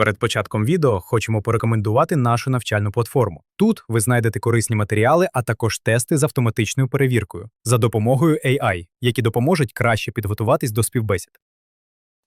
Перед початком відео хочемо порекомендувати нашу навчальну платформу. Тут ви знайдете корисні матеріали, а також тести з автоматичною перевіркою за допомогою AI, які допоможуть краще підготуватись до співбесід.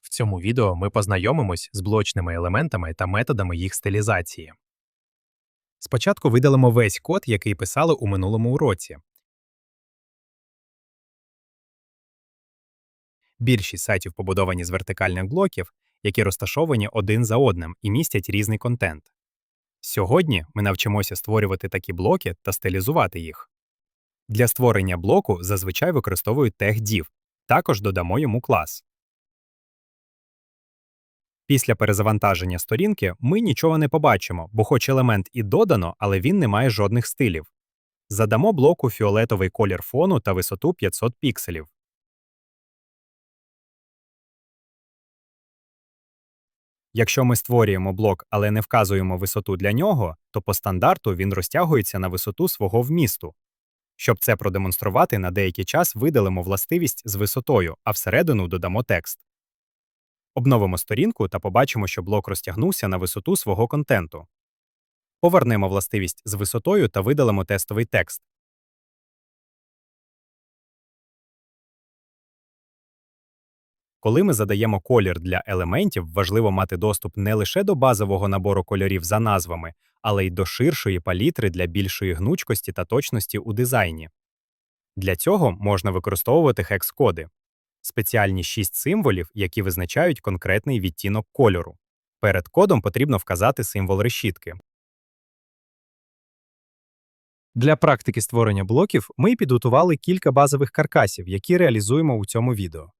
В цьому відео ми познайомимось з блочними елементами та методами їх стилізації. Спочатку видалимо весь код, який писали у минулому уроці. Більшість сайтів побудовані з вертикальних блоків, які розташовані один за одним і містять різний контент. Сьогодні ми навчимося створювати такі блоки та стилізувати їх. Для створення блоку зазвичай використовують тег div, також додамо йому клас. Після перезавантаження сторінки ми нічого не побачимо, бо хоч елемент і додано, але він не має жодних стилів. Задамо блоку фіолетовий колір фону та висоту 500 пікселів. Якщо ми створюємо блок, але не вказуємо висоту для нього, то по стандарту він розтягується на висоту свого вмісту. Щоб це продемонструвати, на деякий час видалимо властивість з висотою, а всередину додамо текст. Обновимо сторінку та побачимо, що блок розтягнувся на висоту свого контенту. Повернемо властивість з висотою та видалимо тестовий текст. Коли ми задаємо колір для елементів, важливо мати доступ не лише до базового набору кольорів за назвами, але й до ширшої палітри для більшої гнучкості та точності у дизайні. Для цього можна використовувати хекс-коди спеціальні шість символів, які визначають конкретний відтінок кольору. Перед кодом потрібно вказати символ решітки. Для практики створення блоків ми підготували кілька базових каркасів, які реалізуємо у цьому відео.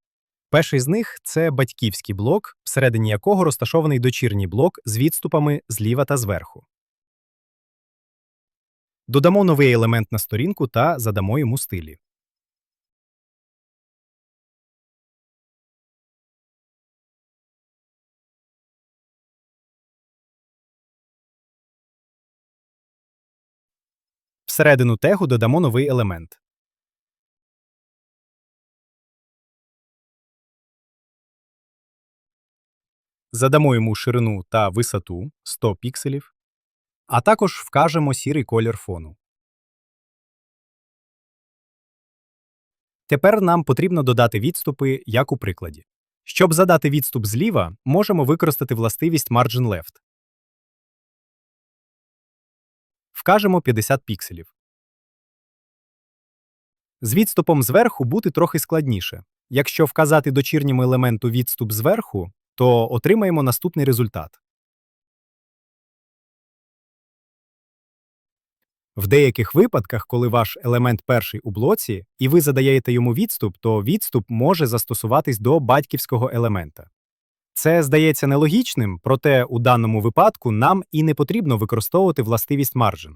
Перший з них це батьківський блок, всередині якого розташований дочірній блок з відступами зліва та зверху. Додамо новий елемент на сторінку та задамо йому стилі. Всередину тегу додамо новий елемент. Задамо йому ширину та висоту 100 пікселів, а також вкажемо сірий колір фону. Тепер нам потрібно додати відступи, як у прикладі. Щоб задати відступ зліва, можемо використати властивість Margin Left. Вкажемо 50 пікселів. З відступом зверху бути трохи складніше. Якщо вказати дочірньому елементу відступ зверху, то отримаємо наступний результат. В деяких випадках, коли ваш елемент перший у блоці, і ви задаєте йому відступ, то відступ може застосуватись до батьківського елемента. Це здається нелогічним, проте у даному випадку нам і не потрібно використовувати властивість margin.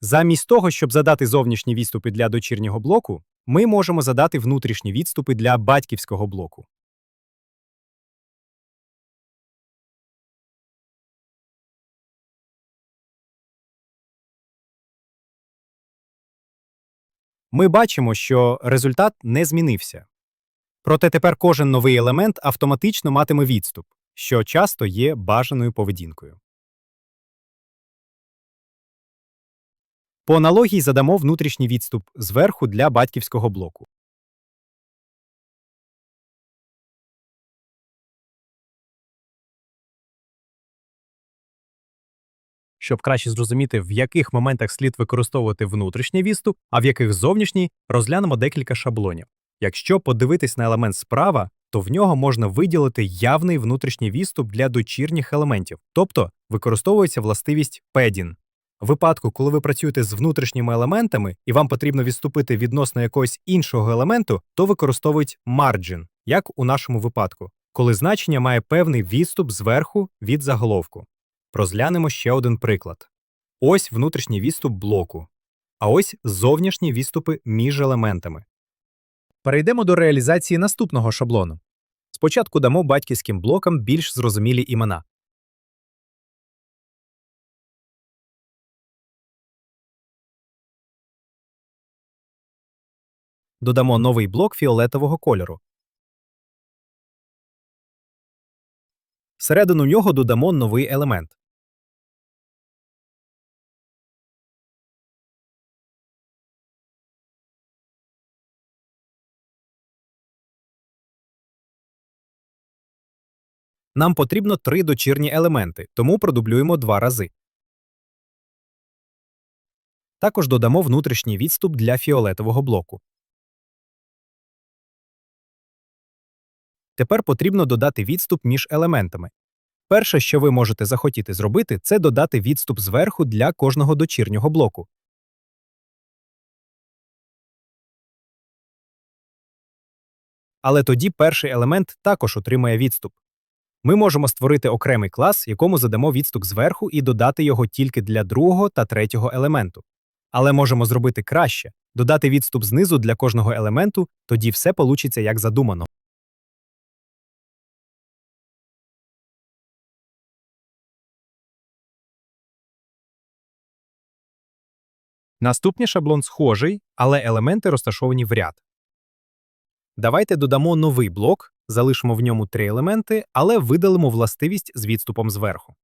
Замість того, щоб задати зовнішні відступи для дочірнього блоку, ми можемо задати внутрішні відступи для батьківського блоку. Ми бачимо, що результат не змінився. Проте тепер кожен новий елемент автоматично матиме відступ, що часто є бажаною поведінкою. По аналогії задамо внутрішній відступ зверху для батьківського блоку. Щоб краще зрозуміти, в яких моментах слід використовувати внутрішній відступ, а в яких зовнішній, розглянемо декілька шаблонів. Якщо подивитись на елемент справа, то в нього можна виділити явний внутрішній відступ для дочірніх елементів, тобто використовується властивість padding. В випадку, коли ви працюєте з внутрішніми елементами і вам потрібно відступити відносно якогось іншого елементу, то використовують margin, як у нашому випадку, коли значення має певний відступ зверху від заголовку. Розглянемо ще один приклад. Ось внутрішній відступ блоку, а ось зовнішні відступи між елементами. Перейдемо до реалізації наступного шаблону. Спочатку дамо батьківським блокам більш зрозумілі імена. Додамо новий блок фіолетового кольору. Всередину нього додамо новий елемент. Нам потрібно три дочірні елементи, тому продублюємо два рази. Також додамо внутрішній відступ для фіолетового блоку. Тепер потрібно додати відступ між елементами. Перше, що ви можете захотіти зробити, це додати відступ зверху для кожного дочірнього блоку. Але тоді перший елемент також отримає відступ. Ми можемо створити окремий клас, якому задамо відступ зверху і додати його тільки для другого та третього елементу. Але можемо зробити краще додати відступ знизу для кожного елементу, тоді все получиться як задумано. Наступний шаблон схожий, але елементи розташовані в ряд. Давайте додамо новий блок, залишимо в ньому три елементи, але видалимо властивість з відступом зверху.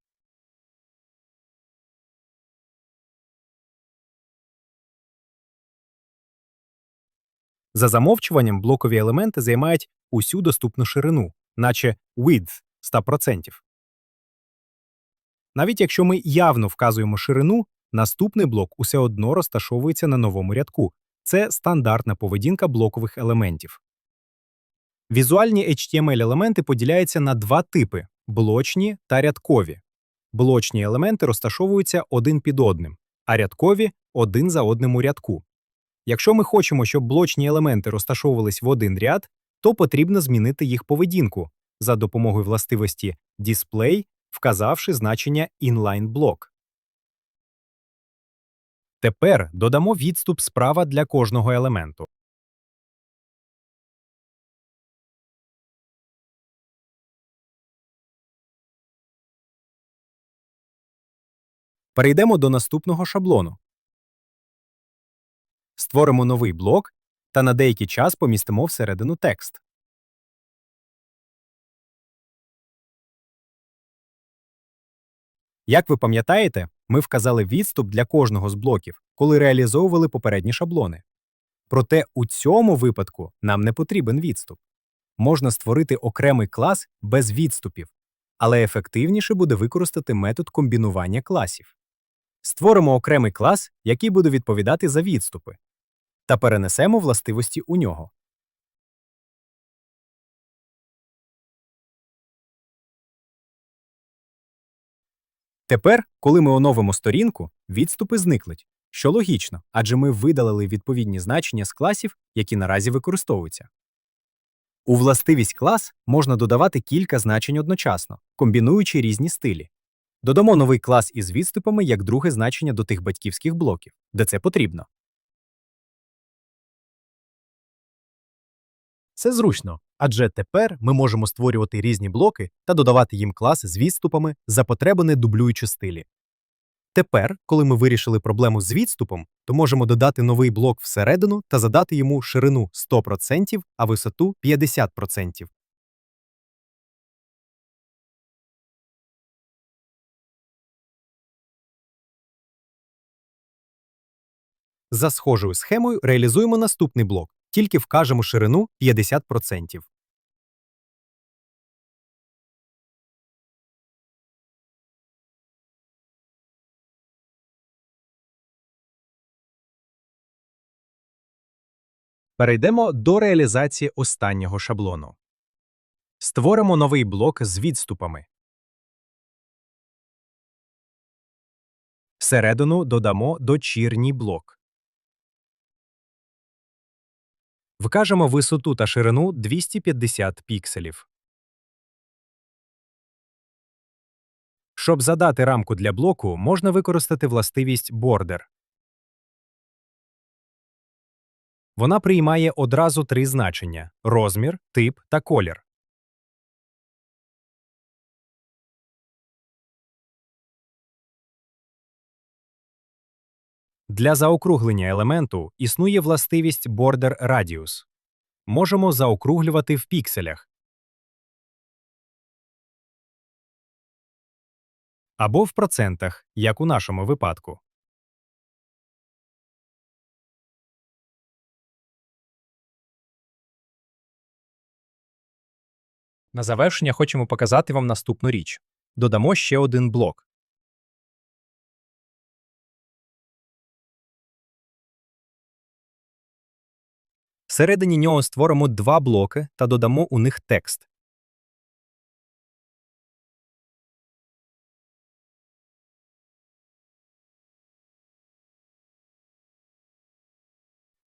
За замовчуванням блокові елементи займають усю доступну ширину, наче width 100%. Навіть якщо ми явно вказуємо ширину, наступний блок усе одно розташовується на новому рядку. Це стандартна поведінка блокових елементів. Візуальні HTML-елементи поділяються на два типи блочні та рядкові. Блочні елементи розташовуються один під одним, а рядкові один за одним у рядку. Якщо ми хочемо, щоб блочні елементи розташовувались в один ряд, то потрібно змінити їх поведінку за допомогою властивості Display, вказавши значення inline-block. Тепер додамо відступ справа для кожного елементу. Перейдемо до наступного шаблону. Створимо новий блок та на деякий час помістимо всередину текст. Як ви пам'ятаєте, ми вказали відступ для кожного з блоків, коли реалізовували попередні шаблони. Проте у цьому випадку нам не потрібен відступ. Можна створити окремий клас без відступів, але ефективніше буде використати метод комбінування класів. Створимо окремий клас, який буде відповідати за відступи, та перенесемо властивості у нього. Тепер, коли ми оновимо сторінку, відступи зникнуть, що логічно, адже ми видалили відповідні значення з класів, які наразі використовуються. У властивість клас можна додавати кілька значень одночасно, комбінуючи різні стилі. Додамо новий клас із відступами як друге значення до тих батьківських блоків, де це потрібно. Це зручно, адже тепер ми можемо створювати різні блоки та додавати їм клас з відступами за потреби не дублюючи стилі. Тепер, коли ми вирішили проблему з відступом, то можемо додати новий блок всередину та задати йому ширину 100%, а висоту 50%. За схожою схемою реалізуємо наступний блок, тільки вкажемо ширину 50%. Перейдемо до реалізації останнього шаблону. Створимо новий блок з відступами. Всередину додамо дочірній блок. Вкажемо висоту та ширину 250 пікселів. Щоб задати рамку для блоку, можна використати властивість Border. Вона приймає одразу три значення розмір, тип та колір. Для заокруглення елементу існує властивість Border Radius. Можемо заокруглювати в пікселях. або в процентах, як у нашому випадку. На завершення хочемо показати вам наступну річ. Додамо ще один блок. Всередині нього створимо два блоки та додамо у них текст.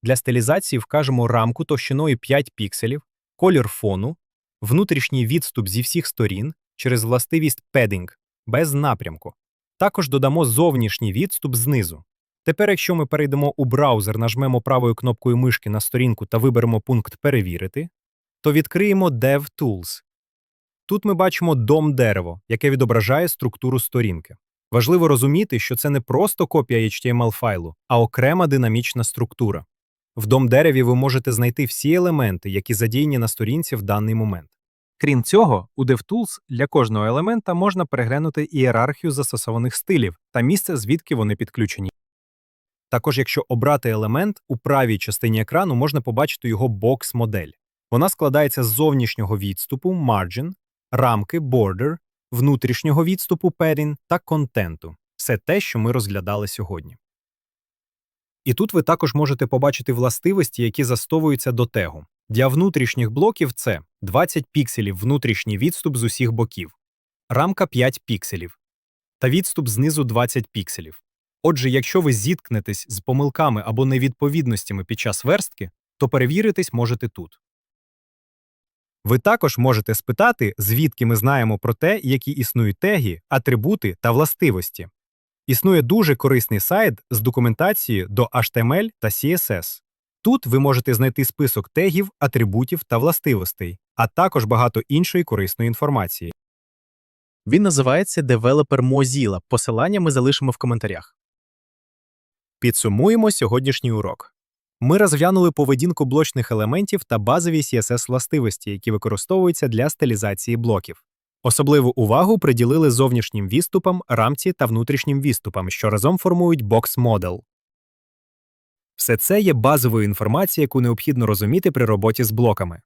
Для стилізації вкажемо рамку товщиною 5 пікселів, колір фону, внутрішній відступ зі всіх сторін через властивість padding без напрямку. Також додамо зовнішній відступ знизу. Тепер, якщо ми перейдемо у браузер, нажмемо правою кнопкою мишки на сторінку та виберемо пункт Перевірити, то відкриємо DevTools. Тут ми бачимо дом дерево, яке відображає структуру сторінки. Важливо розуміти, що це не просто копія HTML файлу, а окрема динамічна структура. В дом дереві ви можете знайти всі елементи, які задіяні на сторінці в даний момент. Крім цього, у DevTools для кожного елемента можна переглянути ієрархію застосованих стилів та місце, звідки вони підключені. Також, якщо обрати елемент, у правій частині екрану можна побачити його бокс-модель. Вона складається з зовнішнього відступу margin, рамки border, внутрішнього відступу padding та контенту. Все те, що ми розглядали сьогодні. І тут ви також можете побачити властивості, які застовуються до тегу. Для внутрішніх блоків це 20 пікселів внутрішній відступ з усіх боків, рамка 5 пікселів та відступ знизу 20 пікселів. Отже, якщо ви зіткнетесь з помилками або невідповідностями під час верстки, то перевіритись можете тут. Ви також можете спитати, звідки ми знаємо про те, які існують теги, атрибути та властивості. Існує дуже корисний сайт з документацією до HTML та CSS. Тут ви можете знайти список тегів, атрибутів та властивостей, а також багато іншої корисної інформації. Він називається Developer Mozilla. Посилання ми залишимо в коментарях. Підсумуємо сьогоднішній урок. Ми розглянули поведінку блочних елементів та базові CSS властивості, які використовуються для стилізації блоків. Особливу увагу приділили зовнішнім відступам, рамці та внутрішнім відступам, що разом формують бокс-модел. Все це є базовою інформацією, яку необхідно розуміти при роботі з блоками.